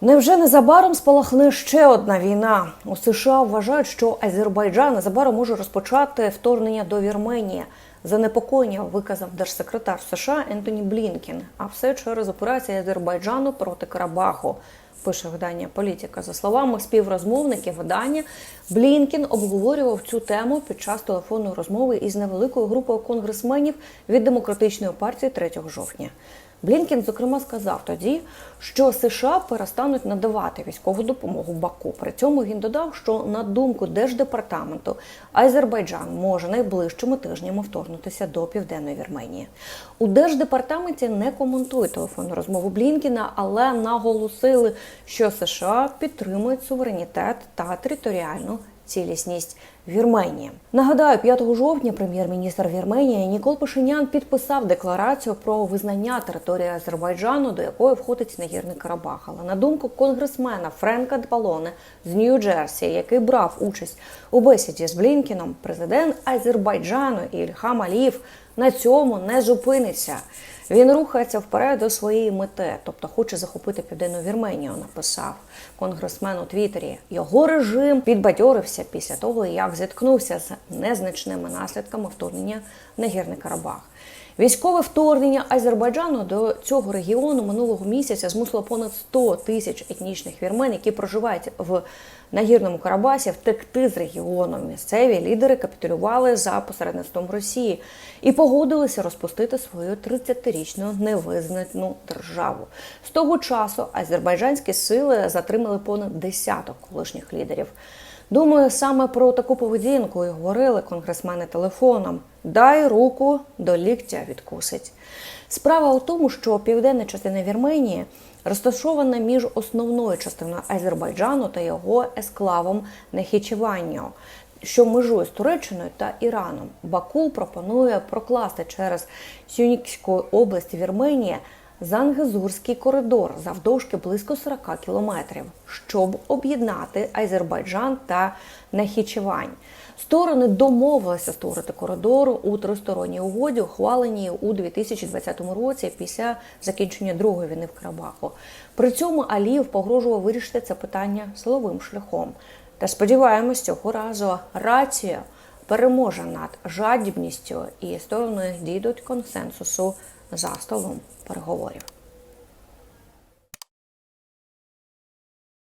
Невже незабаром спалахне ще одна війна? У США вважають, що Азербайджан незабаром може розпочати вторгнення до Вірменії. Занепокоєння виказав держсекретар США Ентоні Блінкін. А все через операцію Азербайджану проти Карабаху. Пише видання Політика. За словами співрозмовників видання, Блінкін обговорював цю тему під час телефонної розмови із невеликою групою конгресменів від демократичної партії 3 жовтня. Блінкін, зокрема, сказав тоді, що США перестануть надавати військову допомогу Баку. При цьому він додав, що на думку держдепартаменту Азербайджан може найближчими тижнями вторгнутися до південної Вірменії. У держдепартаменті не коментують телефонну розмову Блінкіна, але наголосили, що США підтримують суверенітет та територіальну цілісність Вірменії. Нагадаю, 5 жовтня прем'єр-міністр Вірменії Нікол Пашинян підписав декларацію про визнання території Азербайджану, до якої входить Нагірний Карабах. Але на думку конгресмена Френка Дбалоне з Нью-Джерсі, який брав участь у бесіді з Блінкіном, президент Азербайджану Ільхам Алієв на цьому не зупиниться. Він рухається вперед до своєї мети, тобто хоче захопити південну Вірменію. Написав конгресмен у Твіттері. Його режим підбадьорився після того, як зіткнувся з незначними наслідками вторгнення на гірний Карабах. Військове вторгнення Азербайджану до цього регіону минулого місяця змусило понад 100 тисяч етнічних вірмен, які проживають в нагірному Карабасі, втекти з регіону. Місцеві лідери капітулювали за посередництвом Росії і погодилися розпустити свою 30-річну невизнану державу. З того часу азербайджанські сили затримали понад десяток колишніх лідерів. Думаю, саме про таку поведінку і говорили конгресмени телефоном. Дай руку до ліктя відкусить. Справа у тому, що південна частина Вірменії розташована між основною частиною Азербайджану та його есклавом Нехічеванню, що межує з Туреччиною та Іраном. Баку пропонує прокласти через Сюнікську область Вірменії Зангезурський коридор завдовжки близько 40 кілометрів, щоб об'єднати Азербайджан та Нахічевань. Сторони домовилися створити коридор у тристоронній угоді, ухваленій у 2020 році після закінчення другої війни в Карабаху. При цьому Алієв погрожував вирішити це питання силовим шляхом. Та сподіваємось, цього разу рація переможе над жадібністю і сторони дійдуть консенсусу за столом переговорів.